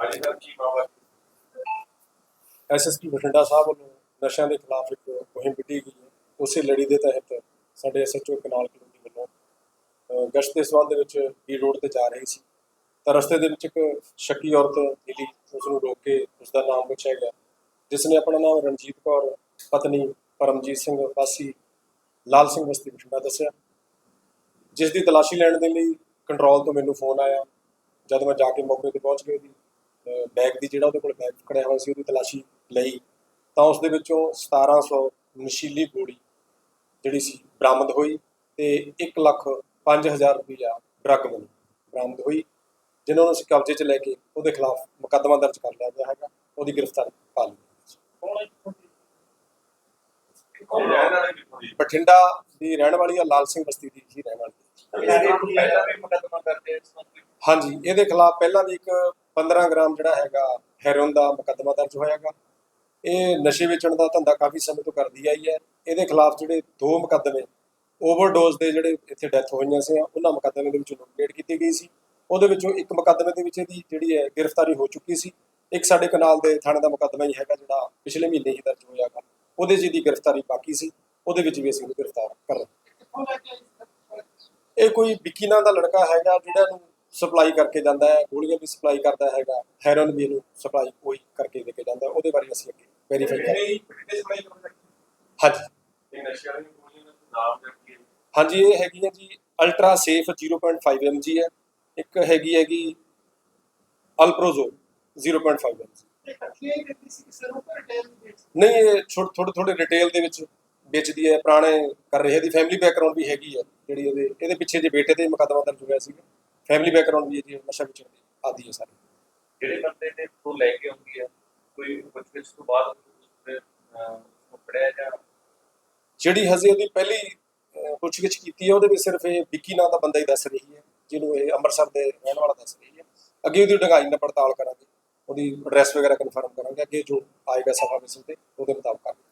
ਹਾਂਜੀ ਸਰ ਕੀ ਮਾਮਲਾ ਐਸਐਸਪੀ ਬਠਿੰਡਾ ਸਾਹਿਬ ਵੱਲੋਂ ਨਸ਼ਿਆਂ ਦੇ ਖਿਲਾਫ ਇੱਕ ਮੁਹਿੰਮ ਵਿੱਢੀ ਗਈ ਹੈ। ਉਸੇ ਲੜੀ ਦੇ ਤਹਿਤ ਸਾਡੇ ਐਸਐਚਓ ਕਨਾਲ ਕਲੋਨੀ ਵੱਲੋਂ ਗਸ਼ਤ ਦੇ ਸਬੰਧ ਦੇ ਵਿੱਚ ਬੀ ਰੋਡ ਤੇ ਜਾ ਰਹੀ ਸੀ। ਤਾਂ ਰਸਤੇ ਦੇ ਵਿੱਚ ਇੱਕ ਸ਼ੱਕੀ ਔਰਤ ਮਿਲੀ ਉਸ ਨੂੰ ਰੋਕ ਕੇ ਉਸ ਦਾ ਨਾਮ ਪੁੱਛਿਆ ਗਿਆ। ਜਿਸ ਨੇ ਆਪਣਾ ਨਾਮ ਰਣਜੀਤ ਕੌਰ, ਪਤਨੀ ਪਰਮਜੀਤ ਸਿੰਘ, ਵਾਸੀ ਲਾਲ ਸਿੰਘ ਬਸਤੀ ਬਠਿੰਡਾ ਦੱਸਿਆ। ਜਿਸ ਦੀ ਤਲਾਸ਼ੀ ਲੈਣ ਦੇ ਲਈ ਕੰਟਰੋਲ ਤੋਂ ਮੈਨੂੰ ਫੋਨ ਆਇਆ। ਜਦ ਮੈਂ ਜਾ ਕੇ ਮੌਕੇ ਤੇ ਪਹੁੰਚ ਗਿਆ ਉਹਦੀ ਬੈਗ ਦੀ ਜਿਹੜਾ ਉਹਦੇ ਕੋਲ ਬੈਗ ਫੜਿਆ ਹੋਇਆ ਸੀ ਉਹਦੀ ਤਲਾਸ਼ੀ ਲਈ ਤਾਂ ਉਸ ਦੇ ਵਿੱਚੋਂ 1700 ਨਸ਼ੀਲੀ ਗੋਲੀ ਜਿਹੜੀ ਸੀ ਬਰਾਮਦ ਹੋਈ ਤੇ 1 ਲੱਖ 5000 ਰੁਪਇਆ ਡਰੱਗ ਮਨੀ ਬਰਾਮਦ ਹੋਈ ਜਿਨ੍ਹਾਂ ਨੂੰ ਅਸੀਂ ਕਬਜ਼ੇ 'ਚ ਲੈ ਕੇ ਉਹਦੇ ਖਿਲਾਫ ਮੁਕੱਦਮਾ ਦਰਜ ਕਰ ਲਿਆ ਗਿਆ ਹੈਗਾ ਉਹਦੀ ਗ੍ਰਿਫਤਾਰੀ ਪਾ ਲਈ ਬਠਿੰਡਾ ਦੀ ਰਹਿਣ ਵਾਲੀ ਆ ਲਾਲ ਸਿੰਘ ਬਸਤੀ ਦੀ ਹੀ ਰਹਿਣ ਵਾਲੀ ਹਾਂਜੀ ਇਹਦੇ ਖਿਲਾਫ ਪਹਿਲਾਂ ਵੀ ਇੱਕ 15 ਗ੍ਰਾਮ ਜਿਹੜਾ ਹੈਗਾ ਹੈਰੋਨ ਦਾ ਮੁਕੱਦਮਾ ਦਰਜ ਹੋਇਆਗਾ। ਇਹ ਨਸ਼ੇ ਵੇਚਣ ਦਾ ਧੰਦਾ ਕਾਫੀ ਸਮੇਂ ਤੋਂ ਕਰਦੀ ਆਈ ਹੈ। ਇਹਦੇ ਖਿਲਾਫ ਜਿਹੜੇ ਦੋ ਮੁਕੱਦਮੇ, ਓਵਰਡੋਜ਼ ਦੇ ਜਿਹੜੇ ਇੱਥੇ ਡੈਥ ਹੋਈਆਂ ਸੀ ਉਹਨਾਂ ਮੁਕੱਦਮੇ ਦੇ ਵਿੱਚ ਨੋਮੀਨੇਟ ਕੀਤੀ ਗਈ ਸੀ। ਉਹਦੇ ਵਿੱਚੋਂ ਇੱਕ ਮੁਕੱਦਮੇ ਦੇ ਵਿੱਚ ਇਹਦੀ ਜਿਹੜੀ ਹੈ ਗ੍ਰਿਫਤਾਰੀ ਹੋ ਚੁੱਕੀ ਸੀ। ਇੱਕ ਸਾਡੇ ਕਨਾਲ ਦੇ ਥਾਣੇ ਦਾ ਮੁਕੱਦਮਾ ਹੀ ਹੈਗਾ ਜਿਹੜਾ ਪਿਛਲੇ ਮਹੀਨੇ ਹੀ ਦਰਜ ਹੋਇਆ ਹੋਇਆਗਾ। ਉਹਦੇ 'ਚ ਇਹਦੀ ਗ੍ਰਿਫਤਾਰੀ ਬਾਕੀ ਸੀ। ਉਹਦੇ ਵਿੱਚ ਵੀ ਅਸੀਂ ਉਹਨੂੰ ਗ੍ਰਿਫਤਾਰ ਕਰ ਰਹੇ ਇਹ ਕੋਈ ਵਿੱਕੀ ਨਾਂ ਦਾ ਲੜਕਾ ਹੈਗਾ ਜਿਹੜਾ ਨੂੰ ਸਪਲਾਈ ਕਰਕੇ ਜਾਂਦਾ ਹੈ ਗੋਲੀਆਂ ਵੀ ਸਪਲਾਈ ਕਰਦਾ ਹੈਗਾ ਹੈਰੋਨ ਵੀ ਇਹਨੂੰ ਸਪਲਾਈ ਕੋਈ ਕਰਕੇ ਦੇ ਕੇ ਜਾਂਦਾ ਉਹਦੇ ਬਾਰੇ ਅਸੀਂ ਅੱਗੇ ਵੈਰੀਫਾਈ ਕਰ ਨਹੀਂ ਕਿਹਦੇ ਸਮਾਈ ਕਰਦਾ ਹਾਂਜੀ। ਇਹ ਨਸ਼ੇ ਵਾਲੀ ਗੋਲੀਆਂ ਦਾ ਨਾਮ ਕਰਕੇ ਹਾਂਜੀ ਇਹ ਹੈਗੀ ਹੈ ਜੀ ਅਲਟਰਾ ਸੇਫ 0.5 mg ਹੈ। ਇੱਕ ਹੈਗੀ ਹੈਗੀ ਅਲਪ੍ਰੋਜ਼ੋ 0.5 mg ਨਹੀਂ ਇਹ ਛੋਟੇ ਥੋੜੇ ਥੋੜੇ ਰਿਟੇਲ ਦੇ ਵਿੱਚ ਵੇਚਦੀ ਹੈ ਪੁਰਾਣੇ ਕਰ ਰਹੇ ਦੀ ਫੈਮਿਲੀ ਬੈਕਗ੍ਰਾਉਂਡ ਵੀ ਹੈਗੀ ਹੈ ਜਿਹੜੀ ਉਹਦੇ ਇਹਦੇ ਪਿੱਛੇ ਜੇ ਬੇਟੇ ਤੇ ਮੁਕੱਦਮਾ ਦਰਜ ਹੋਇਆ ਸੀਗਾ। ਫੈਮਿਲੀ ਬੈਕਗ੍ਰਾਉਂਡ ਵੀ ਇਹਦੀ ਨਸ਼ਾ ਵੇਚਣ ਦੀ ਆਦੀ ਹੈ ਸਾਰੀ। ਜਿਹੜੇ ਬੰਦੇ ਨੇ ਤੋਂ ਲੈ ਕੇ ਆਉਂਦੀ ਹੈ ਕੋਈ ਪੁੱਛਗਿੱਛ ਤੋਂ ਬਾਅਦ ਪੜਿਆ ਜਾਂ ਜਿਹੜੀ ਹਜੇ ਉਹਦੀ ਪਹਿਲੀ ਪੁੱਛਗਿੱਛ ਕੀਤੀ ਹੈ ਉਹਦੇ ਵਿੱਚ ਸਿਰਫ ਇਹ ਵਿੱਕੀ ਨਾਂ ਦਾ ਬੰਦਾ ਹੀ ਦੱਸ ਰਹੀ ਹੈ ਜਿਹਨੂੰ ਇਹ ਅੰਮ੍ਰਿਤਸਰ ਦੇ ਰਹਿਣ ਵਾਲਾ ਦੱਸ ਰਹੀ ਹੈ। ਅੱਗੇ ਉਹਦੀ ਡੰਗਾਈ ਨਾਲ ਪੜਤਾਲ ਕਰਾਂਗੇ ਉਹਦੀ ਐਡਰੈਸ ਵਗੈਰਾ ਕਨਫਰਮ ਕਰਾਂਗੇ ਅੱਗੇ ਜੋ ਆਏਗਾ ਸਫਾ ਮਿਸਲ ਤੇ ਉਹਦੇ ਮੁਤਾਬਕ ਕਰਾਂਗੇ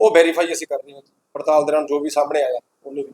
ਉਹ ਵੈਰੀਫਾਈ ਅਸੀਂ ਕਰ ਰਹੇ ਹਾਂ। ਪੜਤਾਲ ਦੌਰਾਨ ਜੋ ਵੀ ਸਾਹਮਣੇ ਆਇਆ ਉਹਨੂੰ ਵੀ।